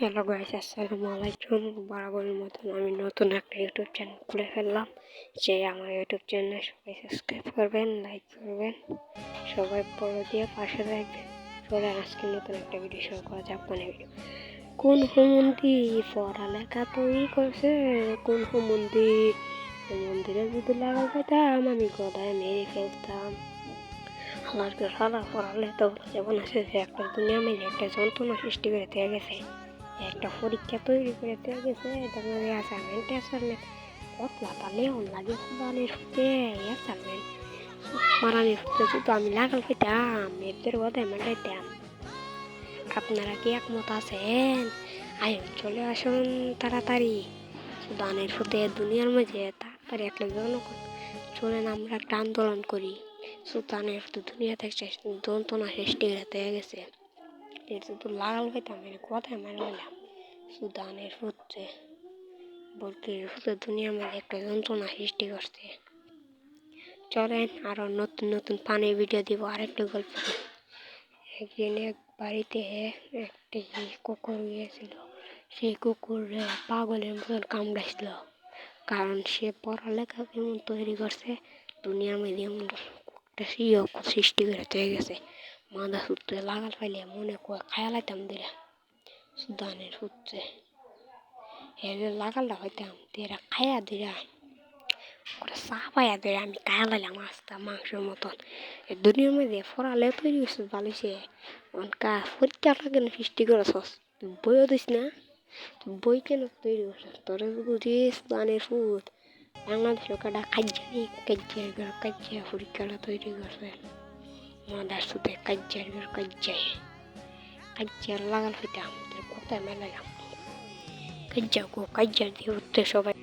Hello guys, আসসালামু আলাইকুম। বরাবরের মতন আমি নতুন একটা ইউটিউব চ্যানেল খুলে ফেললাম। যে আমার ইউটিউব চ্যানেল সবাই সাবস্ক্রাইব করবেন, লাইক করবেন, সবাই বড় দিয়ে পাশে রাখবেন চলে আজকে নতুন একটা ভিডিও শুরু করা যাক। মানে ভিডিও কোন হুমন্দি পড়ালেখা তৈরি করছে, কোন হুমন্দি? মন্দিরে যদি লাগাল পাইতাম আমি গদায় মেরে ফেলতাম। আমার সারা পড়ালে তো যেমন আছে, যে একটা দুনিয়া মিলে একটা যন্ত্রণা সৃষ্টি করে দিয়ে গেছে। একটা পরীক্ষা তৈরি করে দিয়ে গেছে, এটা তখন অ্যাসাইনমেন্ট অ্যাসাইনমেন্ট কতলা তাহলেও লাগে কোরআনের ফুটে অ্যাসাইনমেন্ট মারানির ফুটে শুধু আমি লাগাল পেতাম মেয়েদের কথা মেটাইতাম আপনারা কি একমত আছেন? আয়ন চলে আসুন তাড়াতাড়ি। সুদানের ফুটে দুনিয়ার মাঝে তাড়াতাড়ি একটা জনগণ চলেন আমরা একটা আন্দোলন করি। সুলতানের তো দুনিয়া থেকে যন্ত্রণা সৃষ্টি হয়ে গেছে। এটা তো লাগাল হইতাম এর কথায় মেরে নিলাম সুদানের পুত্রে বলকির পুত্র দুনিয়ার মধ্যে একটা যন্ত্রণা সৃষ্টি করছে। চলেন আরও নতুন নতুন পানির ভিডিও দিব, আরেকটা গল্প একদিন এক বাড়িতে একটি কুকুর গিয়েছিল। সেই কুকুর পাগলের মতন কামড়াইছিল। কারণ সে পড়ালেখা কেমন তৈরি করছে, দুনিয়ার মধ্যে এমন একটা সৃষ্টি করে তৈরি গেছে মাদা সূত্রে লাগাল পাইলে মনে করে খায়ালাইতাম দিলে সুদানের সূত্রে এদের লাগালটা হইতাম এরা খায়া দিরা ওরা চা পাইয়া দিরা আমি খায়ালাইলাম আস্তা মাংসের মতন। এ দুনিয়ার মধ্যে ফরালে তৈরি করছিস ভালোছে অনকা পরীক্ষা কেন সৃষ্টি করেছস। তুই বইও দিস না। তুই বই কেন তৈরি করছিস? তোরা বুঝি সুদানের কাটা কাজ্জানি কাজ্জার ঘর কাজ্জা পরীক্ষাটা তৈরি করছে। মাদার সুদে কাজ্জার ঘর কাজ্জায় কাজ্জার লাগাল হইতে আমাদের কোথায় মেলাইলাম কাজ্জা গো কাজ্জার দিয়ে উঠতে সবাই